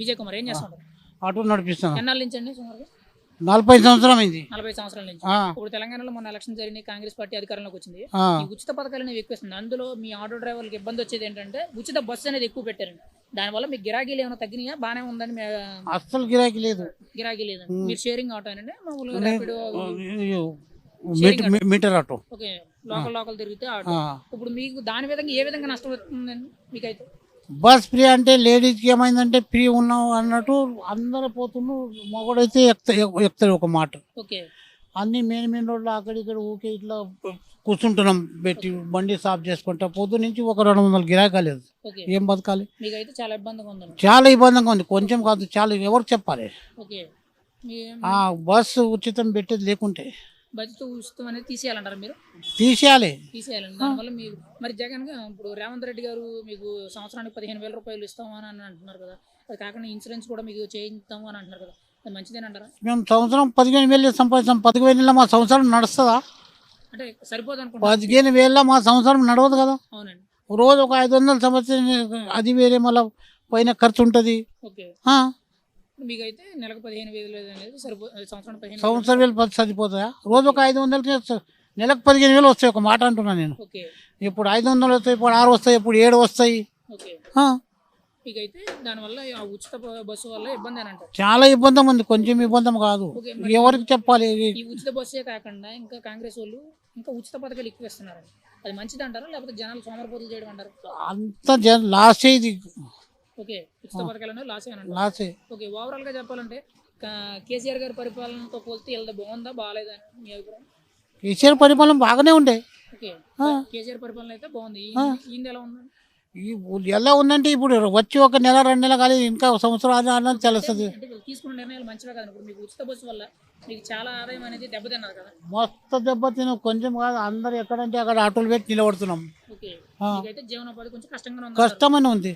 విజయ్ కుమార్ ఏం ఆటో నడిపిస్తాను ఎన్నాళ్ళ నుంచి అండి సుమారుగా? నలభై సంవత్సరం అయింది. నలభై సంవత్సరాల నుంచి. ఆ, ఇప్పుడు తెలంగాణలో మొన్న ఎలక్షన్ జరిగినాయి కాంగ్రెస్ పార్టీ అధికారంలోకి వచ్చింది. ఆ. ఈ ఉచిత పథకాలు అనేవి ఎక్కువ వస్తుంది అందులో మీ ఆటో డ్రైవర్లకు ఇబ్బంది వచ్చేది ఏంటంటే ఉచిత బస్సు అనేది ఎక్కువ పెట్టారండి. దానివల్ల మీకు గిరాకీలు ఏమైనా తగ్గినాయా? బాగానే ఉందని మీ అస్సలు గిరాకీ లేదు. గిరాకీ లేదండి మీరు షేరింగ్ ఆటో అండి మామూలుగా ర్యాపిడో మీట- మీ- meter auto. Okay. Local local తిరిగితే ఆటో. ఆ. ఇప్పుడు మీకు దాని విధంగా ఏ విధంగా నష్టం వస్తుందండి మీకైతే? బస్ ఫ్రీ అంటే లేడీస్కి ఏమైందంటే ఫ్రీ ఉన్నాం అన్నట్టు అందరు పోతుండ్రు. మగడైతే ఎక్కుత ఎక్కుతాడు ఒక మాట. అన్ని మెయిన్ మెయిన్ రోడ్లు అక్కడ ఇక్కడ ఊకే ఇట్లా కూర్చుంటున్నాం. పెట్టి బండి సాఫ్ చేసుకుంటా పొద్దు నుంచి ఒక రెండు వందల గిరాకా లేదు. ఏం బతకాలి? చాలా ఇబ్బందిగా చాలా ఇబ్బందిగా ఉంది. కొంచెం కాదు చాలా ఎవరు చెప్పాలి? బస్సు ఉచితం పెట్టేది లేకుంటే. బడ్జెట్ ఉచితం అనేది తీసేయాలంటారా మీరు? తీసేయాలి. తీసేయాలండి దానివల్ల మీరు మరి జగన్గా ఇప్పుడు రేవంత్ రెడ్డి గారు మీకు సంవత్సరానికి పదిహేను వేల రూపాయలు ఇస్తాము అని అంటున్నారు కదా. అది కాకుండా ఇన్సూరెన్స్ కూడా మీకు చేయిస్తాము అని అంటున్నారు కదా. అది మంచిదేనంటారా? మేము సంవత్సరం పదిహేను వేలు సంపాదిస్తాం. పదిహేను వేల మా సంవత్సరం నడుస్తుందా? అంటే సరిపోదు అనుకుంటున్నా పదిహేను వేల మా సంవత్సరం నడవదు కదా. అవునండి. రోజు ఒక ఐదు వందల సంవత్సరం అది వేరే మళ్ళీ పైన ఖర్చు ఉంటుంది. ఓకే. ఆ, మీకైతే నెలకు పదిహేను వేలు అనేది సరిపో సంవత్సరం పదిహేను వేలు. సంవత్సరం వేలు పది సరిపోతాయా? రోజు ఒక ఐదు వందలకి నెలకు పదిహేను వేలు వస్తాయి ఒక మాట అంటున్నాను నేను. ఓకే. ఇప్పుడు ఐదు వందలు వస్తాయి ఇప్పుడు ఆరు వస్తాయి ఇప్పుడు ఏడు వస్తాయి. ఓకే. మీకైతే దానివల్ల ఆ ఉచిత బస్సు వల్ల ఇబ్బంది అని అంటారు. చాలా ఇబ్బంది ఉంది కొంచెం ఇబ్బంది కాదు. ఎవరికి చెప్పాలి ఈ ఉచిత బస్సే కాకుండా ఇంకా కాంగ్రెస్ వాళ్ళు ఇంకా ఉచిత పథకాలు ఎక్కువ ఇస్తున్నారండి. అది మంచిది అంటారా? లేకపోతే జనాలు సోమరపోతులు చేయడం అంటారు? అంత జన లాస్ట్ ఇది. ఓకే ఉచిత లాసే అని ఓకే ఓవరాల్గా చెప్పాలంటే కేసీఆర్ గారి పరిపాలనతో పోలిస్తే బాగుందా బాగాలేదా అని మీ అభిప్రాయం? కేసీఆర్ పరిపాలన బాగానే ఉండే. ఓకే కేసీఆర్ పరిపాలన అయితే బాగుంది. ఈ ఎలా ఉంది? ఈ ఎలా ఉందంటే ఇప్పుడు వచ్చి ఒక నెల రెండు నెలలు కానీ ఇంకా సంవత్సరం అన్నది తెలుస్తుంది. తీసుకున్న నిర్ణయాలు మంచివే కదా. ఇప్పుడు మీకు ఉచిత బస్సు వల్ల మీకు చాలా ఆదాయం అనేది దెబ్బతిన్నారు కదా. మొత్తం దెబ్బతిన కొంచెం కాదు అందరు ఎక్కడంటే అక్కడ ఆటోలు పెట్టి నిలబడుతున్నాం. జీవనోపాధి కొంచెం కష్టంగానే ఉంది కష్టమని ఉంది.